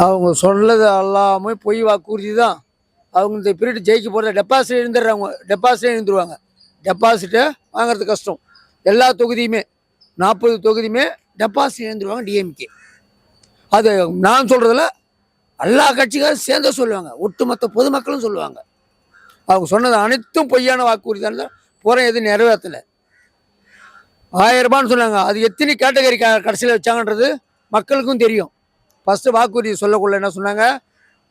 அவங்க சொன்னது எல்லாமே பொய் வாக்குறுதி தான் அவங்க இந்த பீரியட் ஜெயிக்க போகிறத டெபாசிட் எழுந்துடுறாங்க டெபாசிட் எழுந்துருவாங்க. டெபாசிட்டை வாங்குறது கஷ்டம். எல்லா தொகுதியுமே நாற்பது தொகுதியுமே டெபாசிட் எழுந்துருவாங்க டிஎம்கே அது நான் சொல்கிறதுல எல்லா கட்சிக்காரும் சேர்ந்த சொல்லுவாங்க. ஒட்டுமொத்த பொதுமக்களும் சொல்லுவாங்க. அவங்க சொன்னது அனைத்தும் பொய்யான வாக்குறுதி தான். போகிற எதுவும் நிறைவேற்றலை. ஆயிரம் ரூபான்னு சொன்னாங்க. அது எத்தனை கேட்டகரி கடைசியில் வச்சாங்கன்றது மக்களுக்கும் தெரியும். ஃபஸ்ட்டு வாக்குறுதி சொல்லக்குள்ள என்ன சொன்னாங்க?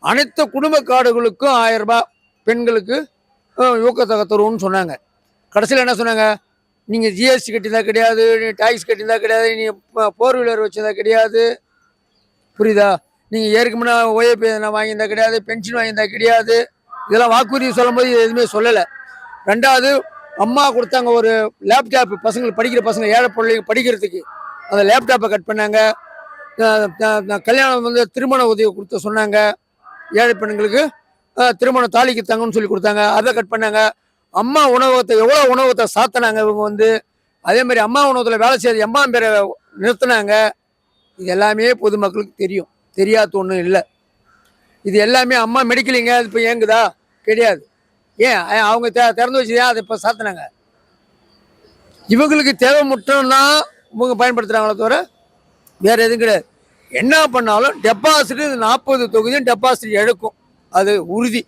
அனைத்து குடும்ப கார்டுகளுக்கும் ஆயிரம் ரூபாய் பெண்களுக்கு ஊக்கத்தொகை தருவோம்னு சொன்னாங்க. கடைசியில் என்ன சொன்னாங்க? நீங்கள் ஜிஎஸ்டி கட்டியிருந்தா கிடையாது நீ டேக்ஸ் கட்டியிருந்தா கிடையாது நீ ஃபோர் வீலர் வச்சுருந்தா கிடையாது. புரியுதா? நீங்கள் ஏற்கனவே ஓஏபி எதனா வாங்கியிருந்தா கிடையாது பென்ஷன் வாங்கியிருந்தா கிடையாது. இதெல்லாம் வாக்குறுதி சொல்லும்போது எதுவுமே சொல்லலை. ரெண்டாவது அம்மா கொடுத்தாங்க ஒரு லேப்டாப் பசங்களுக்கு படிக்கிற பசங்க ஏழை பிள்ளைங்க படிக்கிறதுக்கு. அந்த லேப்டாப்பை கட் பண்ணாங்க. கல்யாணம் வந்து திருமண உதவி கொடுத்த சொன்னாங்க. ஏழை பெண்களுக்கு. திருமணம் தாலிக்கு தங்கன்னு சொல்லி கொடுத்தாங்க. அதை கட் பண்ணாங்க. அம்மா உணவகத்தை எவ்வளோ உணவகத்தை சாத்தினாங்க இவங்க வந்து. அதே மாதிரி அம்மா உணவகத்தில் வேலை செய்யறது எம்மா பேரை நிறுத்தினாங்க. இது எல்லாமே பொதுமக்களுக்கு தெரியும். தெரியாத ஒன்றும் இல்லை. இது எல்லாமே அம்மா மெடிக்கலிங்க அது இப்போ ஏங்குதா? கிடையாது. ஏன்? அவங்க தே திறந்து வச்சு ஏன் அதை இப்போ சாத்தினாங்க? இவங்களுக்கு தேவை மட்டும்தான் இவங்க பயன்படுத்துகிறாங்களே தவிர வேறு எதுவும் கிடையாது. என்ன பண்ணாலும் டெபாசிட் நாற்பது தொகுதியும் டெபாசிட் எடுக்கும். அது உறுதி.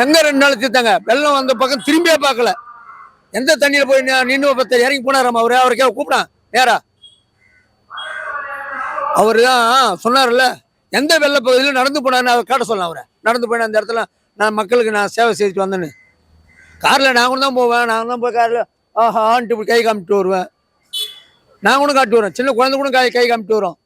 எங்க ரெண்டு நாள் தீர்த்தாங்க? வெள்ளம் வந்த பக்கம் திரும்பியே பார்க்கல. எந்த தண்ணியில் போய் நின்று நின்னு பத்த இறங்கி போனாராம். அவரு அவருக்கே கூப்பிடான். நேரா. அவர் தான் சொன்னார்ல எந்த வெள்ள பகுதியிலும் நடந்து போனாருன்னு அவர் காட்ட சொல்லலாம் அவரை. நடந்து போய் அந்த இடத்துல நான் மக்களுக்கு நான் சேவை செய்துட்டு வந்தேன்னு. காரில் நாங்களும் தான் போவேன். நான் தான் போய் காரில் ஆஹான்ட்டு இப்படி கை காமிட்டு வருவேன். நாங்களும் காட்டு வரோம் சின்ன குழந்தை கூட கை கை காமிட்டு வரோம்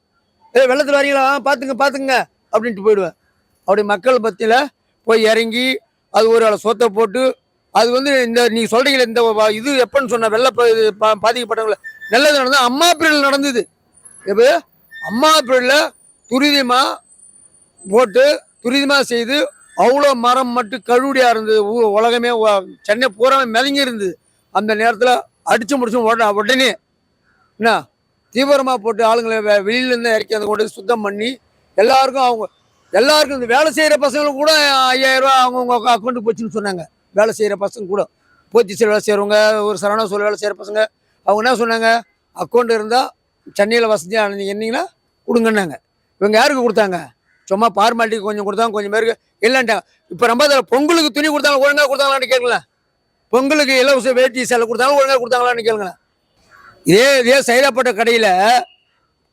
ஏ வெள்ளத்தில் வரீங்களா? ஆ, பார்த்துங்க பார்த்துங்க அப்படின்ட்டு போயிடுவேன். அப்படி மக்கள் பற்றியில் போய் இறங்கி அது ஒரு ஆளை சொத்தை போட்டு அது வந்து இந்த நீ சொல்கிறீங்களே இந்த இது எப்போன்னு சொன்ன வெள்ள ப- பா- பாதிக்கப்பட்டவங்கள. நல்லது நடந்தது அம்மா பீரியட் நடந்தது. எப்போ? அம்மா பீரியடில் துரிதமாக போட்டு துரிதமாக செய்து அவ்வளோ மரம் மட்டும் கழுவுடியாக இருந்தது. ஊ- உலகமே சென்னை பூரா மிதங்கி இருந்தது. அந்த நேரத்தில் அடித்து முடிச்சு உடனே உடனே என்ன? தீவிரமாக போட்டு ஆளுங்களை வெ- வெளியிலேருந்து இறக்கி அதை கொண்டு சுத்தம் பண்ணி எல்லாருக்கும் அவங்க எல்லாருக்கும் இந்த வேலை செய்கிற பசங்களுக்கு கூட ஐயாயிரம் ரூபா அவங்கவுங்க அக்கௌண்ட்டுக்கு போச்சுன்னு சொன்னாங்க. வேலை செய்கிற பசங்க கூட. போத்திசையில் வேலை செய்கிறவங்க ஒரு சரவணா சொல்ல வேலை செய்கிற பசங்க அவங்க என்ன சொன்னாங்க? அக்கௌண்ட் இருந்தால் சென்னையில் வசதியாக இருந்தீங்கன்னா கொடுங்கன்னாங்க. இவங்க யாருக்கு கொடுத்தாங்க? சும்மா ஃபார்மாலிட்டிக்கு கொஞ்சம் கொடுத்தாங்க கொஞ்சம் பேருக்கு. இல்லைன்ட்டாங்க இப்போ ரொம்ப அதில் பொங்கலுக்கு துணி கொடுத்தாங்க ஒழுங்காக கொடுத்தாங்களான்னு கேட்கலாம் பொங்கலுக்கு இலவச வேட்டி சேலை கொடுத்தாங்க ஒழுங்காக கொடுத்தாங்களான்னு கேளுங்களேன். இதே இதே சைதாப்பட்ட கடையில்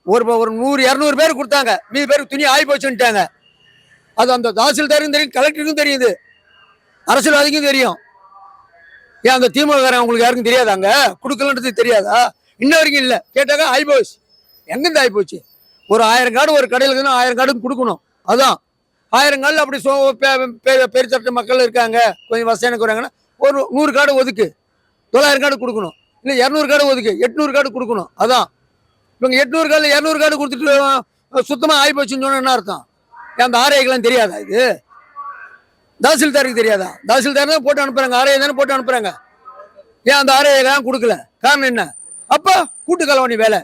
ஒரு ஒரு நூறு இரநூறு பேர் கொடுத்தாங்க. மீதி பேருக்கு துணி ஆகி போச்சுன்ட்டாங்க அது அந்த தாசில்தாருக்கும் தெரியும் கலெக்டருக்கும் தெரியுது. அரசியல்வாதிக்கும் தெரியும். ஏன் அந்த திமுக உங்களுக்கு யாருக்கும் தெரியாதாங்க? கொடுக்கலன்றது தெரியாதா? இன்ன வரைக்கும் இல்லை. கேட்டாக்கா ஆகி போச்சு. எங்கேருந்து ஆகி போச்சு? ஒரு ஆயிரம் கார்டு ஒரு கடையில் இருக்குன்னா ஆயிரம் கார்டு கொடுக்கணும். அதுதான் ஆயிரம் கார்டில் அப்படி சோ பெ- பெ- பெருத்தட்டு மக்கள் இருக்காங்க. கொஞ்சம் வசதியான இருக்கிறாங்கன்னா ஒரு நூறு கார்டு ஒதுக்கு. தொள்ளாயிரம் கார்டு கொடுக்கணும். இல்லை இரநூறு கார்டு ஒதுக்கு. எட்நூறு கார்டு கொடுக்கணும். அதான். இவங்க எட்நூறு கார்டில் இரநூறு கார்டு கொடுத்துட்டு சுத்தமாக ஆகி போச்சுன்னு சொன்னால் என்ன அர்த்தம்? ஏன் அந்த ஆர்ஐக்கெல்லாம் தெரியாதா இது? தாசில்தாருக்கு தெரியாதா? தாசில்தார் தான் போட்டு அனுப்புகிறாங்க ஆர்ஐ தானே போட்டு அனுப்புகிறாங்க ஏன் அந்த ஆர்ஐக்கெல்லாம் கொடுக்கல? காரணம் என்ன? அப்போ கூட்டு கலவணி வேலை.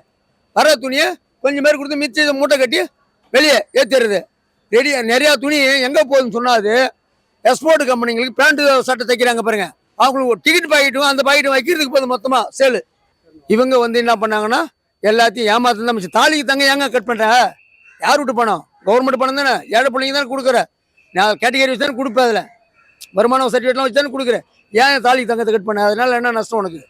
வர துணியை கொஞ்சம் பேர் கொடுத்து மிச்சம் இதை மூட்டை கட்டி வெளியே ஏற்றிடுறது ரெடி நிறையா துணி எங்கே போகுதுன்னு சொன்னால் அது. எக்ஸ்போர்ட் கம்பெனிங்களுக்கு பேண்ட்டு சட்டை தைக்கிறாங்க பாருங்கள் அவங்களுக்கு ஒரு டிக்கெட் பாக்கெட்டும் அந்த பாக்கெட்டும் வைக்கிறதுக்கு போதும் மொத்தமாக சேலு. இவங்க வந்து என்ன பண்ணாங்கன்னா எல்லாத்தையும் ஏமாத்து தான் மிச்சம். தாலிக்கு தங்க ஏங்க கட் பண்ணுற யார் விட்டு பணம்? கவர்மெண்ட் பணம் தானே? ஏழை பிள்ளைங்க தானே கொடுக்குற? நான் கேட்டகரி வச்சு தானே கொடுப்பேன் அதில். வருமானம் சர்டிஃபிகேட்லாம் வச்சு தானே கொடுக்குறேன். ஏன் தாலிக்கு தங்கத்தை கட் பண்ண? அதனால என்ன நஷ்டம் உனக்கு?